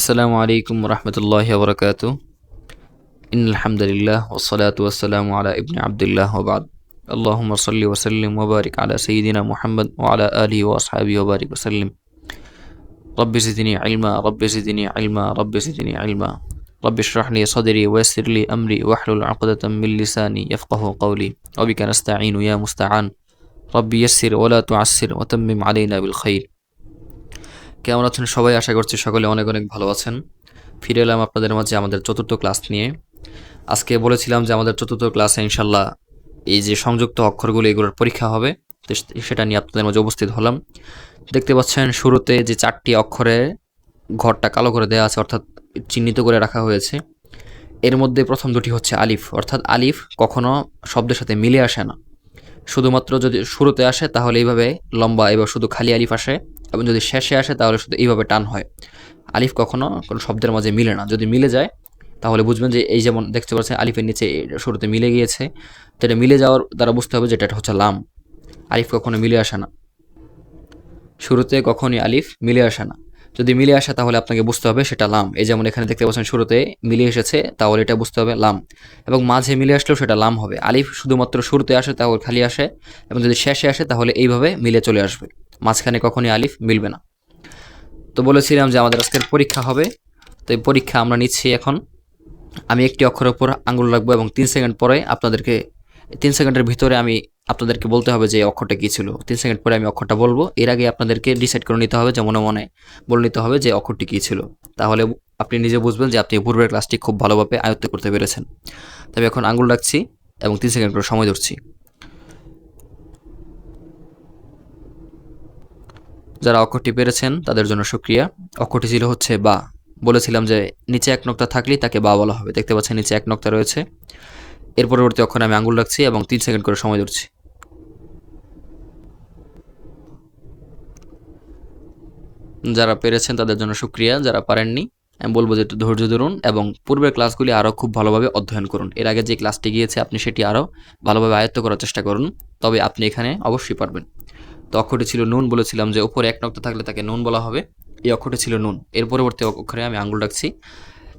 السلام عليكم ورحمة الله وبركاته. إن الحمد لله والصلاة والسلام على ابن عبد الله وبعد. اللهم صل وسلم وبارك على سيدنا محمد وعلى آله وأصحابه وبارك وسلم. رب زدني علما رب زدني علما رب زدني علما. رب اشرح لي صدري ويسر لي أمري واحلل عقدة من لساني يفقه قولي. وبك نستعين يا مستعان. رب يسر ولا تعسر وتمم علينا بالخير. কেমন আছেন সবাই? আশা করছি সকলে অনেক অনেক ভালো আছেন। ফিরে এলাম আপনাদের মাঝে আমাদের চতুর্থ ক্লাস নিয়ে। আজকে বলেছিলাম যে আমাদের চতুর্থ ক্লাসে ইনশাল্লাহ এই যে সংযুক্ত অক্ষরগুলো এগুলোর পরীক্ষা হবে সেটা নিয়ে আপনাদের মাঝে উপস্থিত হলাম। দেখতে পাচ্ছেন শুরুতে যে চারটি অক্ষরে ঘরটা কালো করে দেওয়া আছে, অর্থাৎ চিহ্নিত করে রাখা হয়েছে। এর মধ্যে প্রথম দুটি হচ্ছে আলিফ, অর্থাৎ আলিফ কখনো শব্দের সাথে মিলে আসে না। শুধুমাত্র যদি শুরুতে আসে, তাহলে এইভাবে লম্বা এবার শুধু খালি আলিফ আসে। এবং যদি শেষে আসে তাহলে শুধু এইভাবে টান হয়। আলিফ কখনো কোনো শব্দের মাঝে মিলে না। যদি মিলে যায়, তাহলে বুঝবেন যে এই যেমন দেখতে পাচ্ছেন আলিফের নিচে শুরুতে মিলে গিয়েছে। তো এটা মিলে যাওয়ার দ্বারা বুঝতে হবে যে এটা হচ্ছে লাম। আলিফ কখনো মিলে আসে না। শুরুতে কখনই আলিফ মিলে আসে না। যদি মিলে আসে তাহলে আপনাকে বুঝতে হবে সেটা লাম। এই যেমন এখানে দেখতে পাচ্ছেন শুরুতে মিলে এসেছে, তাহলে এটা বুঝতে হবে লাম। এবং মাঝে মিলে আসলেও সেটা লাম হবে। আলিফ শুধুমাত্র শুরুতে আসে, তাহলে খালি আসে। এবং যদি শেষে আসে, তাহলে এইভাবে মিলে চলে আসবে। মাঝখানে কখনই আলিফ মিলবে না। তো বলেছিলাম যে আমাদের আজকের পরীক্ষা হবে। তো এই পরীক্ষা আমরা নিচ্ছি এখন। আমি একটি অক্ষরের উপর আঙুল রাখব এবং তিন সেকেন্ড পরে আপনাদেরকে, তিন সেকেন্ডের ভিতরে আমি আপনাদেরকে বলতে হবে যে অক্ষরটা কী ছিল। তিন সেকেন্ড পরে আমি অক্ষরটা বলব। এর আগে আপনাদেরকে ডিসাইড করে নিতে হবে, যে মনে মনে বলে নিতে হবে যে অক্ষরটি কী ছিল। তাহলে আপনি নিজে বুঝবেন যে আপনি পূর্বের ক্লাসটি খুব ভালোভাবে আয়ত্ত করতে পেরেছেন। তবে এখন আঙুল রাখছি এবং তিন সেকেন্ড করে সময় ধরছি। যারা অক্ষরটি পেরেছেন, তাদের জন্য সুক্রিয়া। অক্ষরটি ছিল হচ্ছে বা। বলেছিলাম যে, নিচে এক নক্তা থাকলেই তাকে বা বলা হবে। দেখতে পাচ্ছেন নিচে এক নক্তা রয়েছে। এর পরবর্তী অক্ষরে আমি আঙুল রাখছি এবং তিন সেকেন্ড করে সময় ধরছি। যারা পেরেছেন, তাদের জন্য সুক্রিয়া। যারা পারেননি, আমি বলব যে একটু ধৈর্য ধরুন এবং পূর্বের ক্লাসগুলি আরও খুব ভালোভাবে অধ্যয়ন করুন। এর আগে যে ক্লাসটি গিয়েছে, আপনি সেটি আরও ভালোভাবে আয়ত্ত করার চেষ্টা করুন। তবে আপনি এখানে অবশ্যই পারবেন। তো অক্ষরটি ছিল নুন বলেছিলাম যে উপরে এক নক্তা থাকলে তাকে নুন বলা হবে। এই অক্ষরটি ছিল নুন। এর পরবর্তী অক্ষরে আমি আঙ্গুল রাখছি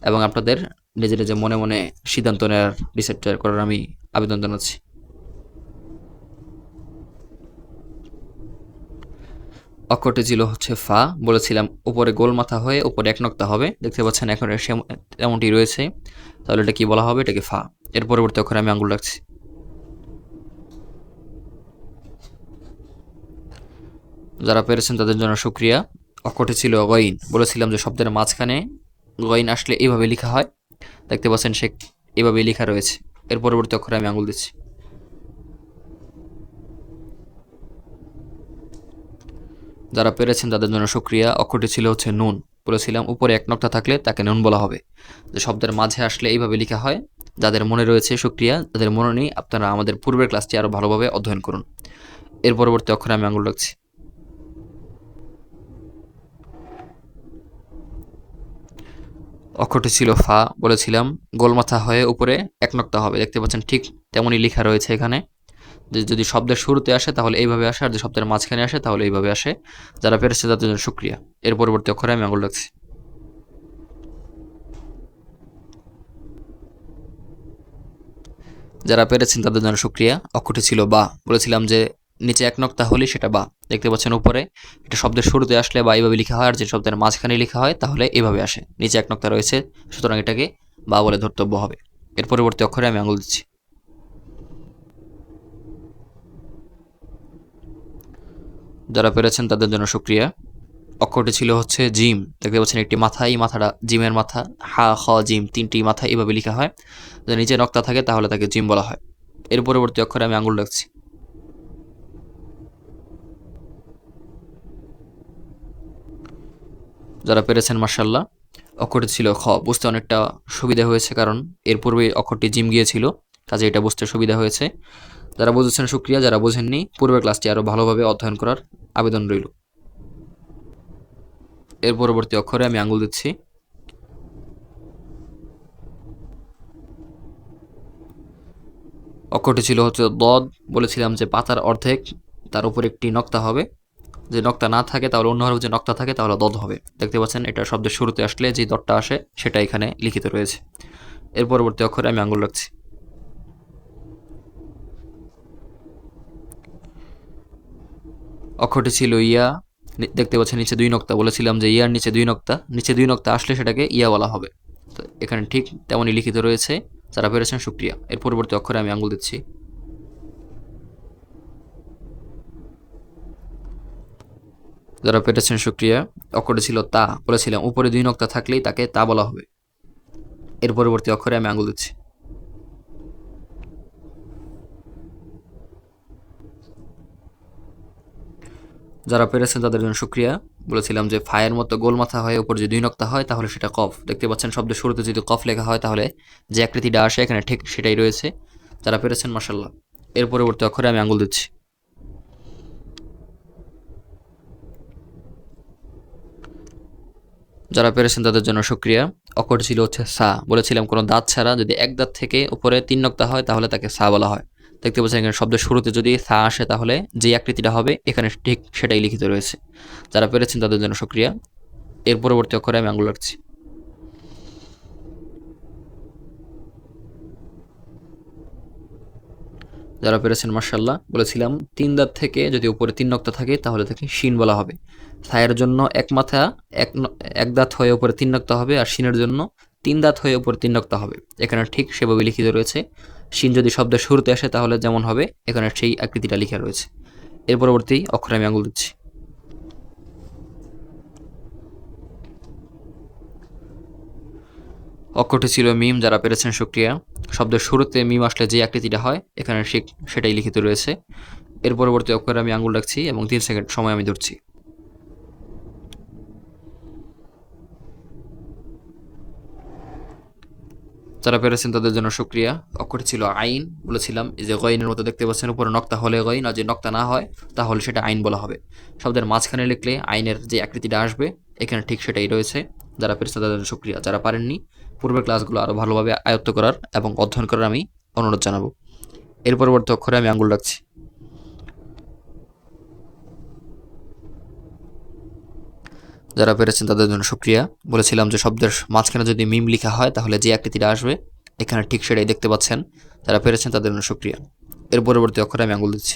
এবং আপনাদের নিজে নিজে মনে মনে সিদ্ধান্ত নেওয়ার ডিসাইড করার আমি আবেদন জানাচ্ছি। অক্ষরটি ছিল হচ্ছে ফা। বলেছিলাম উপরে গোল মাথা হয়ে উপরে এক নক্তা হবে। দেখতে পাচ্ছেন এখন এমনটি রয়েছে। তাহলে এটা কি বলা হবে? এটাকে ফা। এর পরবর্তী অক্ষরে আমি আঙ্গুল রাখছি। যারা পেরেছেন তাদের জন্য সুক্রিয়া অক্ষরটি ছিল গইন। বলেছিলাম যে শব্দের মাঝখানে গইন আসলে এইভাবে লেখা হয়। দেখতে পাচ্ছেন সে এভাবে লেখা রয়েছে। এর পরবর্তী অক্ষরে আমি আঙুল দিচ্ছি। যারা পেরেছেন তাদের জন্য সুক্রিয়া অক্ষরটি ছিল হচ্ছে নুন। বলেছিলাম, উপরে এক নক্তা থাকলে তাকে নুন বলা হবে। যে শব্দের মাঝে আসলে এইভাবে লেখা হয়, যাদের মনে রয়েছে সুক্রিয়া যাদের মনে নেই, আপনারা আমাদের পূর্বের ক্লাসটি আরও ভালোভাবে অধ্যয়ন করুন। এর পরবর্তী অক্ষরে আমি আঙুল রাখছি। অক্ষরটি ছিল ফা, বলেছিলাম, গোলমাথা হয়ে উপরে এক নক্তা হবে। দেখতে পাচ্ছেন ঠিক তেমনই লেখা রয়েছে এখানে। যে যদি শব্দের শুরুতে আসে, তাহলে এইভাবে আসে, আর যদি শব্দের মাঝখানে আসে, তাহলে এইভাবে আসে। যারা পেরেছে তাদের জন্য সুক্রিয়া এর পরবর্তী অক্ষরে আমি আঙুল রাখছি। যারা পেরেছেন তাদের জন্য সুক্রিয়া অক্ষরটি ছিল বা, বলেছিলাম যে নিচে এক নক্তা হলে সেটা বা, দেখতে পাচ্ছেন উপরে এটা শব্দের শুরুতে আসলে বা এইভাবে লেখা হয় আর যে শব্দের মাঝখানে লেখা হয় তাহলে এভাবে আসে, নিচে এক নক্তা রয়েছে, সুতরাং এটাকে বা বলে ধর্তব্য হবে। এর পরবর্তী অক্ষরে আমি আঙুল দিচ্ছি। যারা পেরেছেন তাদের জন্য সুক্রিয়া। অক্ষরটি ছিল হচ্ছে জিম, দেখতে পাচ্ছেন একটি মাথা, এই মাথাটা জিমের মাথা, হা, খ, জিম, তিনটি মাথা এইভাবে লেখা হয়। যদি নিচে নক্তা থাকে তাহলে তাকে জিম বলা হয়। এর পরবর্তী অক্ষরে আমি আঙুল রাখছি। যারা পেরেছেন মার্শাল্লাহ অক্ষরটি ছিল খ। বুঝতে অনেকটা সুবিধা হয়েছে কারণ এর পূর্বে অক্ষরটি জিম গিয়েছিল, কাজে এটা বুঝতে সুবিধা হয়েছে। যারা বুঝেছেন, সুক্রিয়া। যারা বোঝেননি, পূর্বের ক্লাসটি আরও ভালোভাবে অধ্যয়ন করার আবেদন রইল। এর পরবর্তী অক্ষরে আমি আঙুল দিচ্ছি। অক্ষরটি ছিল হচ্ছে দদ। বলেছিলাম যে পাতার অর্ধেক, তার উপর একটি নক্তা হবে। যে নক্তা না থাকে তাহলে অন্য যে নক্তা থাকে তাহলে দদ হবে। দেখতে পাচ্ছেন, এটা শব্দের শুরুতে আসলে যে দরটা আসে সেটা এখানে লিখিত রয়েছে। এর পরবর্তী অক্ষরে আমি আঙ্গুল রাখছি। অক্ষরটি ছিল ইয়া। দেখতে পাচ্ছেন, নিচে দুই নক্তা বলেছিলাম যে ইয়ার নিচে দুই নক্তা। নিচে দুই নক্তা আসলে সেটাকে ইয়া বলা হবে। তো এখানে ঠিক তেমনই লিখিত রয়েছে। যারা পেরেছেন সুক্রিয়া এর পরবর্তী অক্ষরে আমি আঙ্গুল দিচ্ছি। যারা পেরেছেন সুক্রিয়া অক্ষরটি ছিল তা বলেছিলাম, উপরে দুই নক্তা থাকলেই তাকে তা বলা হবে। এর পরবর্তী অক্ষরে আমি আঙুল দিচ্ছি। যারা পেরেছেন তাদের জন্য সুক্রিয়া, বলেছিলাম যে ফায়ের মতো গোল মাথা হয়ে উপর যে দুই নক্তা হয়, তাহলে সেটা কফ। দেখতে পাচ্ছেন শব্দের শুরুতে যদি কফ লেখা হয়, তাহলে যে আকৃতিটা আসে এখানে ঠিক সেটাই রয়েছে। যারা পেরেছেন মার্শাল্লাহ এর পরবর্তী অক্ষরে আমি আঙুল দিচ্ছি। যারা পেরেছেন তাদের জন্য সুক্রিয়া। অকট ছিল হচ্ছে সা। বলেছিলাম কোনো দাঁত ছাড়া যদি এক দাঁত থেকে উপরে তিন নক্তা হয়, তাহলে তাকে সা বলা হয়। দেখতে পাচ্ছেন এখানে শব্দের শুরুতে যদি সা আসে, তাহলে যে আকৃতিটা হবে, এখানে ঠিক সেটাই লিখিত রয়েছে। যারা পেরেছেন তাদের জন্য সুক্রিয়া। এর পরবর্তী অক্ষরে আমি আঙুল রাখছি। যারা পেরেছেন মার্শাল্লাহ বলেছিলাম, তিন দাঁত থেকে যদি উপরে তিন নক্তা থাকে, তাহলে তাকে শিন বলা হবে। থায়ের জন্য এক মাথা, এক এক দাঁত হয়ে উপরে তিন নক্তা হবে, আর শিনের জন্য তিন দাঁত হয়ে উপরে তিন নক্তা হবে। এখানে ঠিক সেভাবে লিখিত রয়েছে। শিন যদি শব্দের শুরুতে আসে, তাহলে যেমন হবে, এখানে সেই আকৃতিটা লিখা রয়েছে। এর পরবর্তী অক্ষরে আমি আঙুল দিচ্ছি। অক্ষরটি ছিল মিম, যারা পেরেছেন সুক্রিয়া। শব্দের শুরুতে মিম আসলে যে আকৃতিটা হয়, এখানে সেটাই লিখিত রয়েছে। এর পরবর্তী অক্ষরে আমি আঙুল রাখছি এবং তিন সেকেন্ড সময় আমি ধরছি। যারা পেরেছেন তাদের জন্য সুক্রিয়া। অক্ষরটি ছিল আইন, বলেছিলাম, এই যে গইনের মতো দেখতে পাচ্ছেন, উপরে নক্তা হলে গইন আর যে নক্তা না হয়, তাহলে সেটা আইন বলা হবে। শব্দের মাঝখানে লিখলে আইনের যে আকৃতিটা আসবে, এখানে ঠিক সেটাই রয়েছে। যারা পেরেছেন তাদের জন্য সুক্রিয়া, যারা পারেননি পূর্বের ক্লাসগুলো আরও ভালোভাবে আয়ত্ত করার এবং অধ্যয়ন করার আমি অনুরোধ জানাব। এর পরবর্তী অক্ষরে আমি আঙ্গুল রাখছি। যারা পেরেছেন তাদের জন্য সুক্রিয়া। বলেছিলাম যে শব্দের মাঝখানে যদি মিম লেখা হয়, তাহলে যে আকৃতিটা আসবে, এখানে ঠিক সেটাই দেখতে পাচ্ছেন। যারা পেরেছেন তাদের জন্য সুক্রিয়া। এর পরবর্তী অক্ষরে আমি আঙ্গুল দিচ্ছি।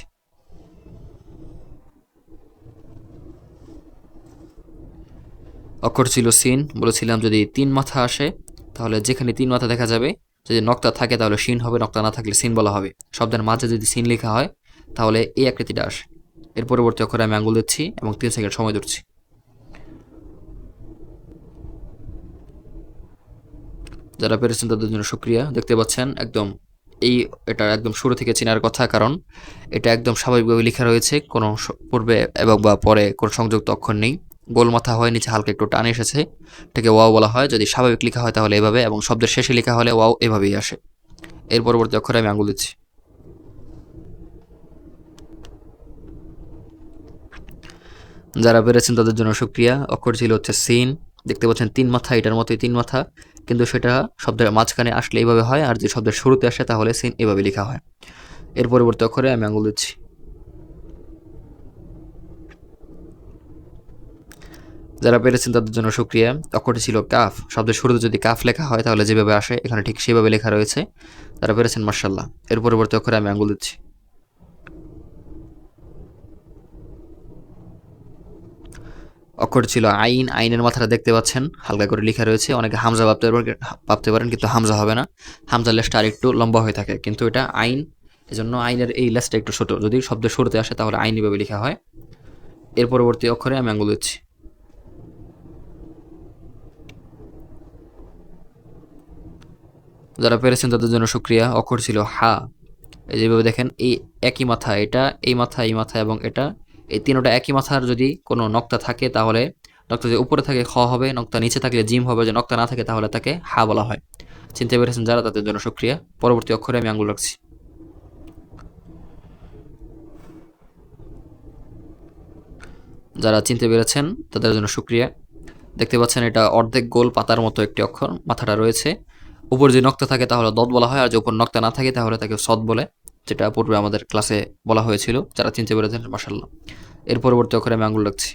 অক্ষর ছিল সিন। বলেছিলাম যদি তিন মাথা আসে তাহলে যেখানে তিন মাথা দেখা যাবে, যদি নক্তা থাকে তাহলে সিন হবে, নক্তা না থাকলে সিন বলা হবে। শব্দের মাঝে যদি সিন লেখা হয়, তাহলে এই আকৃতিটা আসে। এর পরবর্তী অক্ষরে আমি আঙ্গুল দিচ্ছি এবং তিন সেকেন্ড সময় ধরছি। যারা পেরেছেন তাদের জন্য সুক্রিয়া। দেখতে পাচ্ছেন, একদম এই এটা একদম শুরু থেকে চেনার কথা, কারণ এটা একদম স্বাভাবিকভাবে লেখা রয়েছে। কোনো পূর্বে এবং বা পরে কোনো সংযুক্ত অক্ষর নেই। গোল মাথা হয় নিচে হালকা একটু টান এসেছে। এটাকে ওয়াও বলা হয়। যদি স্বাভাবিক লেখা হয় তাহলে এভাবে এবং শব্দের শেষে লেখা হলে ওয়াও এভাবেই আসে। এর পরবর্তী অক্ষরে আমি আঙুল দিচ্ছি। যারা পেরেছেন তাদের জন্য সুক্রিয়া। অক্ষর ছিল হচ্ছে সিন। দেখতে পাচ্ছেন তিন মাথা, এটার মতোই তিন মাথা। কিন্তু সেটা শব্দের মাঝখানে আসলে এইভাবে হয় আর যে শব্দের শুরুতে আসে তাহলে সিন এভাবে লেখা হয়। এর পরবর্তী অক্ষরে আমি আঙুল দিচ্ছি। যারা পেরেছেন তাদের জন্য সুক্রিয়া অক্ষরটি ছিল কাফ। শব্দের শুরুতে যদি কাফ লেখা হয়, তাহলে যেভাবে আসে, এখানে ঠিক সেভাবে লেখা রয়েছে। তারা পেরেছেন মার্শাল্লাহ এর পরবর্তী অক্ষরে আমি আঙুল দিচ্ছি। অক্ষর ছিল আইন। আইনের মাথাটা দেখতে পাচ্ছেন। হালকা করে লেখা রয়েছে। অনেকে হামজা ভাবতে ভাবতে পারেন, কিন্তু হামজা হবে না। হামজা লেসটা আর একটু লম্বা হয়ে থাকে, কিন্তু এটা আইন। এজন্য আইনের এই লেসটা একটু ছোট। যদি শব্দের শুরুতে আসে, তাহলে আইনিভাবে লেখা হয়। এর পরবর্তী অক্ষরে আমি আঙ্গুল দিচ্ছি। যারা পেরেছেন তাদের জন্য সুক্রিয়া। অক্ষর ছিল হা। এই যেভাবে দেখেন, এই একই মাথা, এটা, এই মাথা এই মাথা এবং এটা, এই তিনোটা একই মাথার যদি কোনো নক্তা থাকে তাহলে নক্তা যদি উপরে থাকে খ হবে, নক্তা নিচে থাকলে জিম হবে, যে নক্তা না থাকে তাহলে তাকে হা বলা হয়। চিনতে পেরেছেন যারা, তাদের জন্য সুক্রিয়া। পরবর্তী অক্ষরে আমি আঙ্গুল রাখছি। যারা চিনতে পেরেছেন, তাদের জন্য সুক্রিয়া। দেখতে পাচ্ছেন এটা অর্ধেক গোল পাতার মতো একটি অক্ষর, মাথাটা রয়েছে। উপর যে নক্তা থাকে তাহলে দত বলা হয়, আর যে উপর নক্তা না থাকে তাহলে তাকে সদ বলে, যেটা পূর্বে আমাদের ক্লাসে বলা হয়েছিল, যারা চিনতে পেরেছেন মাসাল্লাহ এর পরবর্তী অক্ষরে আমি আঙুল রাখছি।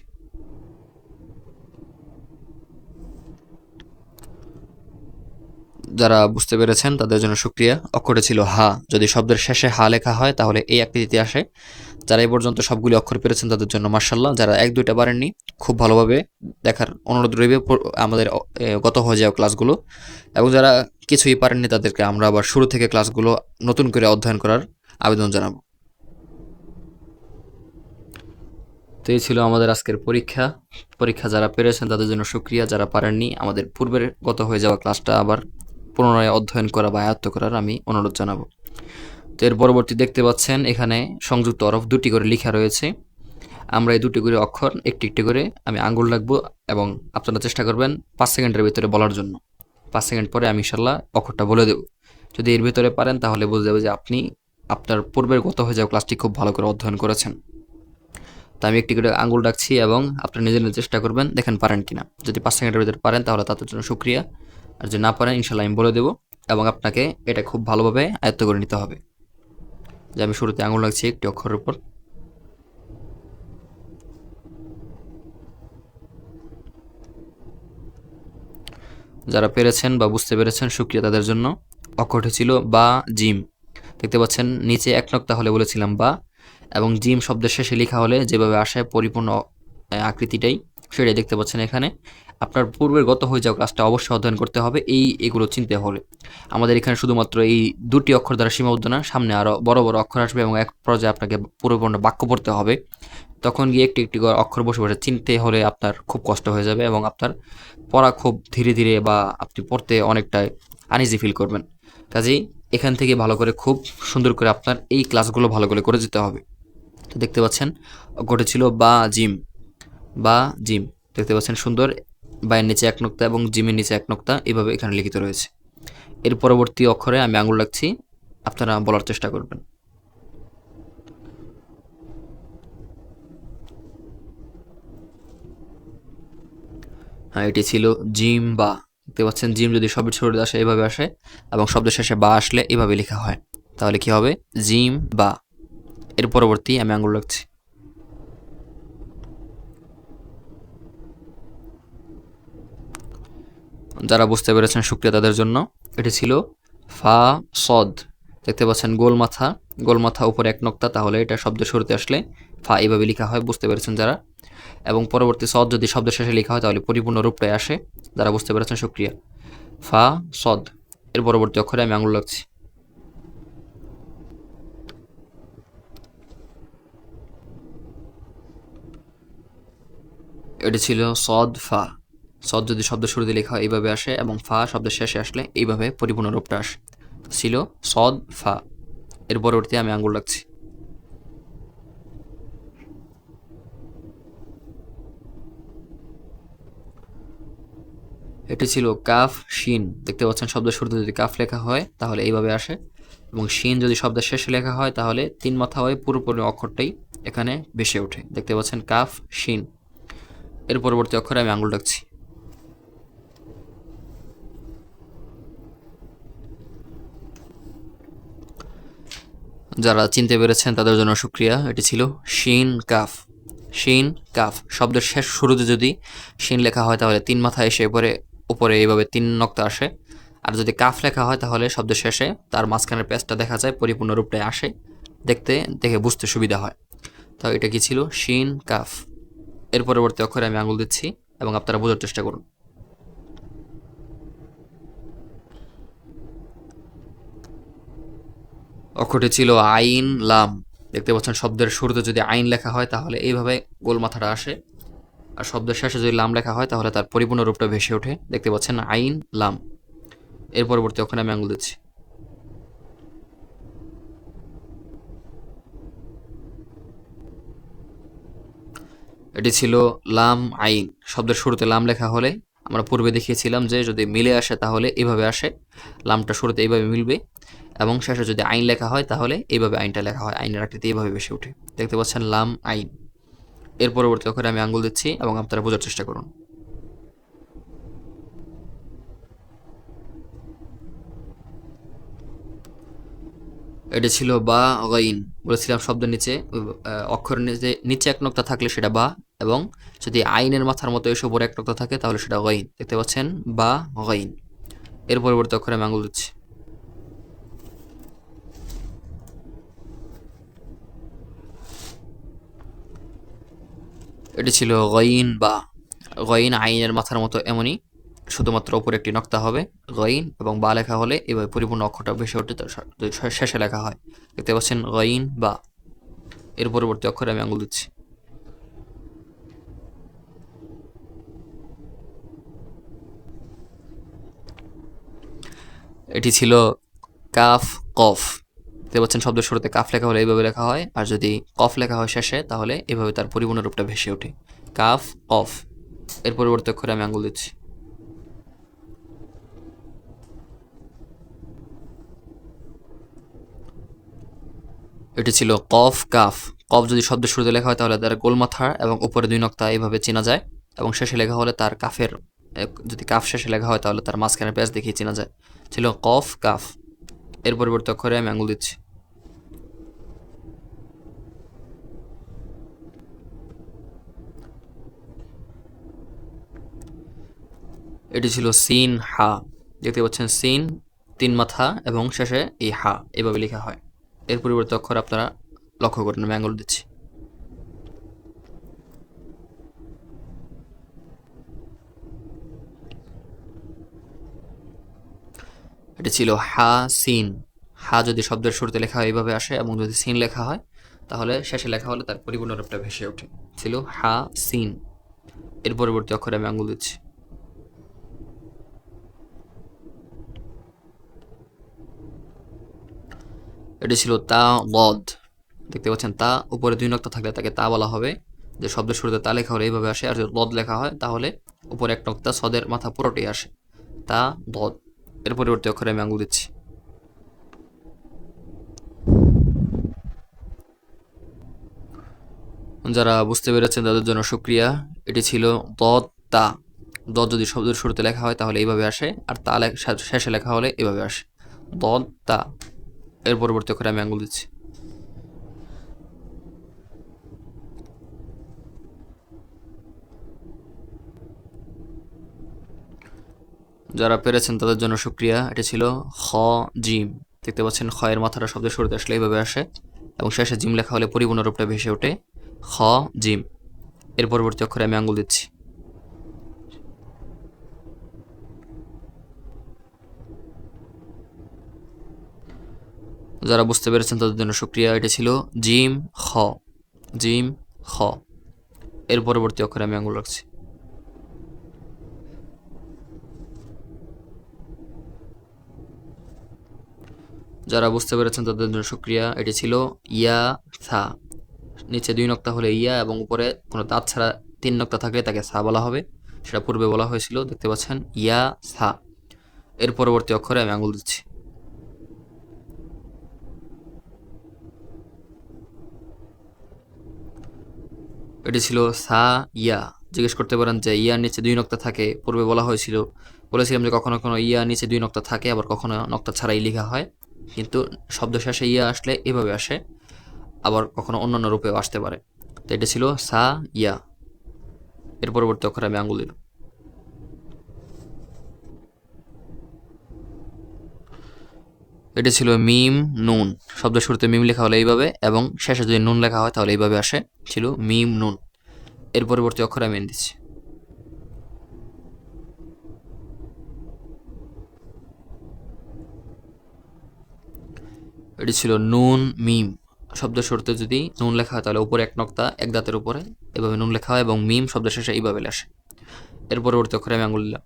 যারা বুঝতে পেরেছেন, তাদের জন্য সুক্রিয়া অক্ষরটি ছিল হা। যদি শব্দের শেষে হা লেখা হয়, তাহলে এই আকৃতিতে আসে। যারা এই পর্যন্ত সবগুলি অক্ষর পেরেছেন তাদের জন্য মার্শাল্লাহ যারা এক, দুইটা পারেননি, খুব ভালোভাবে দেখার অনুরোধ রইবে আমাদের গত হয়ে যাওয়া ক্লাসগুলো। এবং যারা কিছুই পারেননি তাদেরকে আমরা আবার শুরু থেকে ক্লাসগুলো নতুন করে অধ্যয়ন করার আবেদন জানাব। তো এই ছিল আমাদের আজকের পরীক্ষা। পরীক্ষা যারা পেরেছেন তাদের জন্য সুক্রিয়া যারা পারেননি, আমাদের পূর্বের গত হয়ে যাওয়া ক্লাসটা আবার পুনরায় অধ্যয়ন করা বা আয়ত্ত করার আমি অনুরোধ জানাব। তো এর পরবর্তী দেখতে পাচ্ছেন এখানে সংযুক্ত অরফ দুটি করে লেখা রয়েছে। আমরা এই দুটি করে অক্ষর একটি একটি করে আমি আঙ্গুল রাখব এবং আপনারা চেষ্টা করবেন পাঁচ সেকেন্ডের ভিতরে বলার জন্য। পাঁচ সেকেন্ড পরে আমি ইনশাল্লাহ অক্ষরটা বলে দেব। যদি এর ভিতরে পারেন তাহলে বুঝতে যাবে যে আপনি আপনার পূর্বের গত হয়ে যাওয়া ক্লাসটি খুব ভালো করে অধ্যয়ন করেছেন। তো আমি একটি করে আঙ্গুল রাখছি এবং আপনার নিজের নিজের চেষ্টা করবেন দেখেন পারেন কিনা। যদি পাঁচ সেকেন্ডের ভিতরে পারেন তাহলে তাদের জন্য সুক্রিয়া। আর যদি না পারেন ইনশাল্লাহ আমি বলে দেবো এবং আপনাকে এটা খুব ভালোভাবে আয়ত্ত করে নিতে হবে। যে আমি শুরুতে আঙুল লাগছি একটি অক্ষরের উপর। যারা পেরেছেন বা বুঝতে পেরেছেন, সুক্রিয়া তাদের জন্য। অক্ষরটি ছিল বা, জিম। দেখতে পাচ্ছেন, নিচে এক নক হলে বলেছিলাম বা, এবং জিম শব্দের শেষে লেখা হলে যেভাবে আসায় পরিপূর্ণ আকৃতিটাই, সেটাই দেখতে পাচ্ছেন এখানে। আপনার পূর্বের গত হয়ে যাওয়া ক্লাসটা অবশ্যই অধ্যয়ন করতে হবে, এই এগুলো চিনতে হলে। আমাদের এখানে শুধুমাত্র এই দুটি অক্ষর দ্বারা সীমাবদ্ধ না, সামনে আরও বড় বড় অক্ষর আসবে এবং এক পর্যায়ে আপনাকে পুরোপূর্ণ বাক্য পড়তে হবে। তখন গিয়ে একটি একটি অক্ষর বসে বসে চিনতে হলে আপনার খুব কষ্ট হয়ে যাবে এবং আপনার পড়া খুব ধীরে ধীরে বা আপনি পড়তে অনেকটাই আনইজি ফিল করবেন। কাজেই এখান থেকে ভালো করে খুব সুন্দর করে আপনার এই ক্লাসগুলো ভালো করে করে যেতে হবে। তো দেখতে পাচ্ছেন, ঘটেছিল বা জিম বা জিম। দেখতে পাচ্ছেন সুন্দর বায়ের নিচে এক নোক্তা এবং জিমের নিচে এক নোক্তা এভাবে এখানে লিখিত রয়েছে। এর পরবর্তী অক্ষরে আমি আঙুল রাখছি, আপনারা বলার চেষ্টা করবেন। হ্যাঁ এটি ছিল জিম বা, দেখতে পাচ্ছেন, জিম যদি শব্দের শুরুতে আসে এভাবে আসে এবং শব্দের শেষে বা আসলে এভাবে লেখা হয়। তাহলে কি হবে? জিম বা। এর পরবর্তী আমি আঙুল রাখছি। যারা বুঝতে পেরেছেন শুক্রিয়া তাদের জন্য, এটি ছিল ফা সদ। দেখতে পাচ্ছেন গোল মাথা গোল মাথা উপরে এক নক্তা, তাহলে এটা শব্দের শুরুতে আসলে ফা এইভাবে লেখা হয়, বুঝতে পেরেছেন যারা। এবং পরবর্তী সদ যদি শব্দের শেষে লেখা হয়, তাহলে পরিপূর্ণ রূপটাই আসে, যারা বুঝতে পেরেছেন শুক্রিয়া ফা সদ। এর পরবর্তী অক্ষরে আমি আঙুল লাগছি এটি ছিল সদ ফা। সদ যদি শব্দ শুরুতে লেখা হয়, এইভাবে আসে এবং ফা শব্দের শেষে আসলে এইভাবে পরিপূর্ণ রূপটা আসে ছিল সদ, ফা। এর পরবর্তী আমি আঙ্গুল রাখছি। এটি ছিল কাফ, শিন। দেখতে পাচ্ছেন শব্দের শুরুতে যদি কাফ লেখা হয়, তাহলে এইভাবে আসে। এবং শিন যদি শব্দের শেষে লেখা হয়, তাহলে তিন মাথা হয়ে পুরোপুরি অক্ষরটাই এখানে ভেসে ওঠে। দেখতে পাচ্ছেন কাফ, শিন। এর পরবর্তী অক্ষরে আমি আঙ্গুল রাখছি। যারা চিনতে পেরেছেন তাদের জন্য সুক্রিয়া এটি ছিল শিন কাফ। শিন কাফ শব্দের শেষ শুরুতে যদি শিন লেখা হয় তাহলে তিন মাথা এসে এরপরে উপরে এইভাবে তিন নক্তা আসে। আর যদি কাফ লেখা হয় তাহলে শব্দের শেষে তার মাঝখানের পেজটা দেখা যায়, পরিপূর্ণ রূপটায় আসে। দেখতে, দেখে বুঝতে সুবিধা হয়। তো এটা কি ছিল? শিন কাফ। এর পরবর্তী অক্ষরে আমি আঙুল দিচ্ছি এবং আপনারা বোঝার চেষ্টা করুন। অক্ষরটি ছিল আইন লাম। দেখতে পাচ্ছেন শব্দের শুরুতে যদি আইন লেখা হয়, তাহলে এইভাবে গোল মাথাটা আসে। আর শব্দের শেষে যদি লাম লেখা হয়, তাহলে তার পরিপূর্ণ রূপটা ভেসে ওঠে। দেখতে পাচ্ছেন আইন লাম। এর পরবর্তী অক্ষরে আমি আঙুল দিচ্ছি। এটি ছিল লাম আইন। শব্দের শুরুতে লাম লেখা হলে আমরা পূর্বে দেখিয়েছিলাম যে যদি মিলে আসে, তাহলে এইভাবে আসে। লামটা শুরুতে এইভাবে মিলবে। এবং শেষে যদি আইন লেখা হয়, তাহলে এইভাবে আইনটা লেখা হয়। আইনের আকৃতি এইভাবে বেশি ওঠে। দেখতে পাচ্ছেন লাম আইন। এর পরবর্তী অক্ষরে আমি আঙ্গুল দিচ্ছি এবং আপনারা বোঝার চেষ্টা করুন। এটা ছিল বা, গাইন। বলেছিলাম শব্দের নিচে অক্ষরের নিচে নিচে এক নোক্তা থাকলে সেটা বা এবং যদি আইনের মাথার মতো এসে উপরে এক নক্তা থাকে, তাহলে সেটা গাইন। দেখতে পাচ্ছেন বা, গাইন। এর পরবর্তী অক্ষরে আমি আঙুল দিচ্ছি। এটি ছিল গইন বা গইন আইনের মাথার মতো এমনই, শুধুমাত্র ওপরে একটি নক্তা হবে, গইন এবং বা লেখা হলে এভাবে পরিপূর্ণ অক্ষরটা ভেসে ওঠে শেষে লেখা হয়। দেখতে পাচ্ছেন, গইন বা এর পরবর্তী অক্ষরে আমি আঙুল দিচ্ছি। এটি ছিল কাফ, কফ। দেখতে পাচ্ছেন শব্দের শুরুতে কাফ লেখা হলে এইভাবে লেখা হয়, আর যদি কফ লেখা হয় শেষে, তাহলে এভাবে তার পরিপূর্ণ রূপটা ভেসে ওঠে। কাফ, কফ। এর পরিবর্তে অক্ষরে আমি আঙুল দিচ্ছি। এটি ছিল কফ, কাফ। কফ যদি শব্দের শুরুতে লেখা হয়, তাহলে তার গোল মাথা এবং উপরে দুই নক্তা এইভাবে চেনা যায়, এবং শেষে লেখা হলে তার কাফের যদি কাফ শেষে লেখা হয়, তাহলে তার মাঝখানে পেঁয়াজ দেখিয়ে চেনা যায়। ছিল কফ, কাফ। এর পরিবর্তে অক্ষরে আমি আঙুল দিচ্ছি। এটি ছিল সিন, হা। দেখতে পাচ্ছেন সিন, তিন মাথা এবং শেষে এই হা। এভাবে লেখা হয়। এর পরিবর্তে অক্ষর আপনারা লক্ষ্য করেন, আমি আঙুল দিচ্ছি। এটি ছিল হা, সিন। হা যদি শব্দের শুরুতে লেখা হয় এইভাবে আসে এবং যদি সিন লেখা হয়, তাহলে শেষে লেখা হলে তার পরিপূর্ণ রূপটা ভেসে ওঠে। ছিল হা, সিন। এর পরবর্তী অক্ষরে আমি আঙুল দিচ্ছি। এটি ছিল তা লদ দেখতে পাচ্ছেন, তা উপরে দুই নক্তা থাকলে তাকে তা বলা হবে। যে শব্দের শুরুতে তা লেখা হলে এইভাবে আসে, আর যদি লদ লেখা হয়, তাহলে উপরে এক নক্তা, সদের মাথা পুরোটাই আসে। তা লদ এর পরিবর্তে অক্ষরে আমি আঙুল দিচ্ছি। যারা বুঝতে পেরেছেন তাদের জন্য সুক্রিয়া। এটি ছিল দত্তা তা দ যদি শব্দের শুরুতে লেখা হয় তাহলে এইভাবে আসে, আর তা শেষে লেখা হলে এভাবে আসে। দত্তা তা এর পরবর্তী অক্ষরে আমি আঙুল দিচ্ছি। যারা পেরেছেন তাদের জন্য শুক্রিয়া। এটি ছিল খ, জিম। দেখতে পাচ্ছেন খ এর মাথাটা শব্দের শুরুতে আসলে এইভাবে আসে এবং শেষে জিম লেখা হলে পরিপূর্ণ রূপটা ভেসে ওঠে। খ, জিম। এর পরবর্তী অক্ষরে আমি আঙুল দিচ্ছি। যারা বুঝতে পেরেছেন তাদের জন্য শুক্রিয়া। এটি ছিল জিম, খ। জিম, খ। এর পরবর্তী অক্ষরে আমি আঙুল রাখছি। যারা বুঝতে পেরেছেন তাদের জন্য শুক্রিয়া এটি ছিল ইয়া থা। নিচে দুই নক্তা হলে ইয়া এবং উপরে কোনো দাঁত ছাড়া তিন নক্তা থাকলে তাকে সা বলা হবে। সেটা পূর্বে বলা হয়েছিল, দেখতে পাচ্ছেন, ইয়া সা এর পরবর্তী অক্ষরে আমি আঙুল দিচ্ছি। এটি ছিল সা ইয়া। জিজ্ঞেস করতে পারেন যে ইয়ার নিচে দুই নক্তা থাকে, পূর্বে বলা হয়েছিল। বলেছিলাম যে কখনো কখনো ইয়া নিচে দুই নক্তা থাকে, আবার কখনো নক্তা ছাড়াই লেখা হয়। কিন্তু শব্দ শেষে ইয়া আসলে এভাবে আসে, আবার কখনো অন্যান্য রূপেও আসতে পারে। তো এটা ছিল সা, ইয়া। এর পরবর্তী অক্ষরে আমি আঙ্গুল দিলাম। এটা ছিল মিম, নুন। শব্দ শুরুতে মিম লেখা হলে এইভাবে এবং শেষে যদি নুন লেখা হয় তাহলে এইভাবে আসে। ছিল মিম, নুন। এর পরবর্তী অক্ষরে আমি দিচ্ছি। এটি ছিল নুন, মিম। শব্দ শুরুতে যদি নুন লেখা হয়, তাহলে উপরে এক নক্তা, এক দাঁতের উপরে। এভাবে নুন লেখা হয় এবং মিম শব্দ শেষে এইভাবে আসে এর পরবর্তী অক্ষরে আমি আঙুল দিলাম।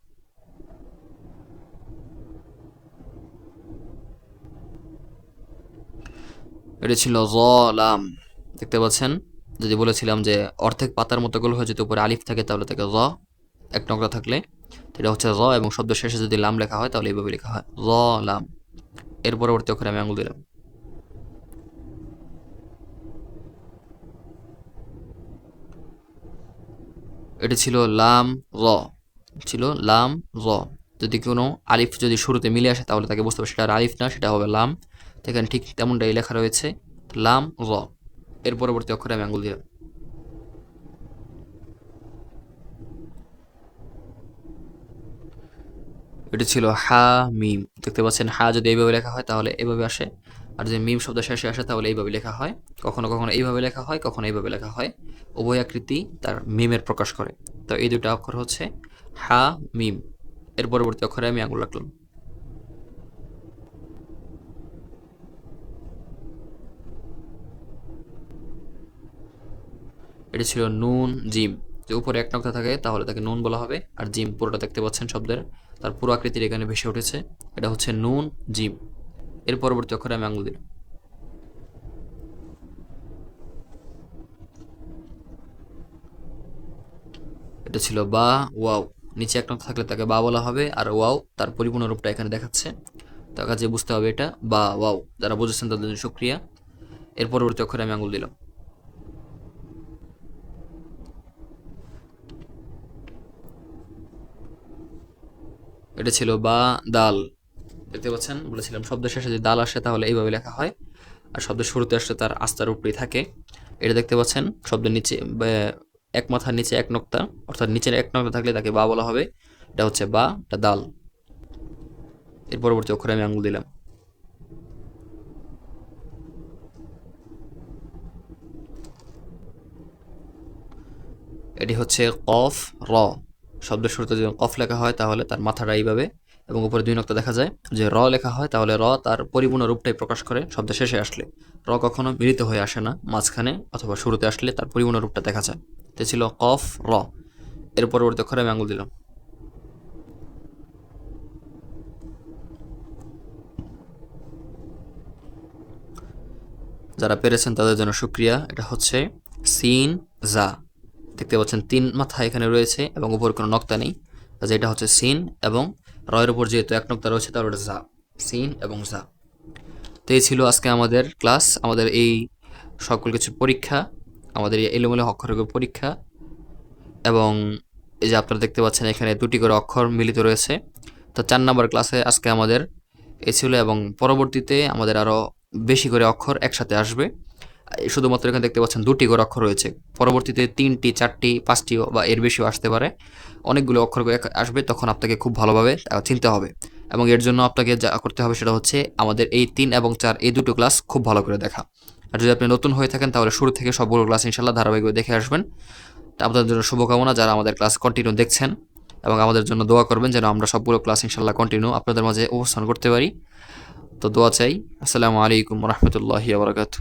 এটি ছিল লাম দেখতে পাচ্ছেন? যদি বলেছিলাম যে অর্ধেক পাতার মতো গোল হয়ে যদি উপরে আলিফ থাকে, তাহলে তাকে র এক নকরা থাকলে। এটা হচ্ছে র এবং শব্দ শেষে যদি লাম লেখা হয়, তাহলে এইভাবে লেখা হয়। র লাম এর পরবর্তী অক্ষরে আমি আঙুল দিলাম। এটি ছিল লাম, র। ছিল লাম, র। যদি কোনো আলিফ যদি শুরুতে মিলে আসে, তাহলে তাকে বুঝতে হবে সেটা আলিফ না, সেটা হবে লাম। তো এখানে ঠিক তেমনটাই লেখা রয়েছে, লাম, র। এর পরবর্তী অক্ষরে আমি আঙ্গুল দিলাম এটি ছিল হা, মিম। দেখতে পাচ্ছেন হা যদি এইভাবে লেখা হয়, তাহলে এইভাবে আসে। আর যদি মিম শব্দ শেষে আসে তাহলে এইভাবে লেখা হয়। কখনো কখনো এইভাবে লেখা হয়, কখনো এইভাবে লেখা হয়। উভয় আকৃতি তার মিমের প্রকাশ করে। তো এই দুটো অক্ষর হচ্ছে হা, মিম। এর পরবর্তী অক্ষরে আমি আঙুল রাখলাম। এটি ছিল নুন, জিম। যে উপরে এক নক্তা থাকে, তাহলে তাকে নুন বলা হবে। আর জিম পুরোটা দেখতে পাচ্ছেন শব্দের। তার পুরো আকৃতির এখানে ভেসে উঠেছে। এটা হচ্ছে নুন, জিম। এর পরবর্তী অক্ষরে আমি আঙুল দিলাম। এটা ছিল বা, ওয়াও। নিচে এক নক্তা থাকলে তাকে বা বলা হবে, আর ওয়াও তার পরিপূর্ণ রূপটা এখানে দেখাচ্ছে। তার কাছে বুঝতে হবে এটা, বা, ওয়াও। যারা বুঝেছেন তাদের জন্য সুক্রিয়া। এর পরবর্তী অক্ষরে আমি আঙুল দিলাম। এটা ছিল বা, দাল। দেখতে পাচ্ছেন, বলেছিলাম, শব্দের শেষে যে দাল আসে তাহলে এইভাবে লেখা হয়। আর শব্দের শুরুতে আসলে তার আস্তার উপরেই থাকে। এটা দেখতে পাচ্ছেন, শব্দের নিচে এক মাথার নিচে এক নক্তা, অর্থাৎ নিচের এক নক্তা থাকলে তাকে বা বলা হবে। এটা হচ্ছে বা, এটা দাল। এর পরবর্তী অক্ষরে আমি আঙুল দিলাম। এটি হচ্ছে কফ, র। শব্দের শুরুতে যদি কফ লেখা হয় তাহলে তার মাথাটা এইভাবে এবং উপরে দুই নক্তা দেখা যায়, যে র লেখা হয়, তাহলে র তার পরিপূর্ণ রূপটাই প্রকাশ করে শব্দের শেষে আসলে। র কখনো মিলিত হয়ে আসে না, মাঝখানে অথবা শুরুতে আসলে তার পরিপূর্ণ রূপটা দেখা যায়। তে ছিল কফ, র। এর পরবর্তী অক্ষরে আমি আঙুল দিলাম। যারা পেরেছেন তাদের জন্য সুক্রিয়া। এটা হচ্ছে সিন জা। দেখতে পাচ্ছেন তিন মাথা এখানে রয়েছে এবং উপর কোনো নক্তা নেই। এটা হচ্ছে সিন এবং রয়ের উপর যেহেতু এক নক্তা রয়েছে, তার ওটা জা সিন এবং জা তো এই ছিল আজকে আমাদের ক্লাস, আমাদের এই সকল কিছু পরীক্ষা, আমাদের এই এলোমেলো অক্ষরের পরীক্ষা এবং এই যে আপনারা দেখতে পাচ্ছেন এখানে দুটি করে অক্ষর মিলিত রয়েছে। তো চার নম্বর ক্লাসে আজকে আমাদের এ ছিল এবং পরবর্তীতে আমাদের আরও বেশি করে অক্ষর একসাথে আসবে। শুধুমাত্র এখানে দেখতে পাচ্ছেন দুটি করে অক্ষর রয়েছে। পরবর্তীতে তিনটি, চারটি পাঁচটি বা এর বেশিও আসতে পারে। অনেকগুলো অক্ষর আসবে, তখন আপনাকে খুব ভালোভাবে চিনতে হবে। এবং এর জন্য আপনাকে যা করতে হবে সেটা হচ্ছে আমাদের এই তিন এবং চার, এই দুটো ক্লাস খুব ভালো করে দেখা। আর যদি আপনি নতুন হয়ে থাকেন, তাহলে শুরু থেকে সবগুলো ক্লাস ইনশাল্লাহ ধারাবাহিকভাবে দেখে আসবেন। আপনাদের জন্য শুভকামনা, যারা আমাদের ক্লাস কন্টিনিউ দেখছেন এবং আমাদের জন্য দোয়া করবেন যেন আমরা সবগুলো ক্লাস ইনশাল্লাহ কন্টিনিউ আপনাদের মাঝে অবস্থান করতে পারি। তো দোয়া চাই। আসসালামু আলাইকুম রহমতুল্লাহি আবরকাতু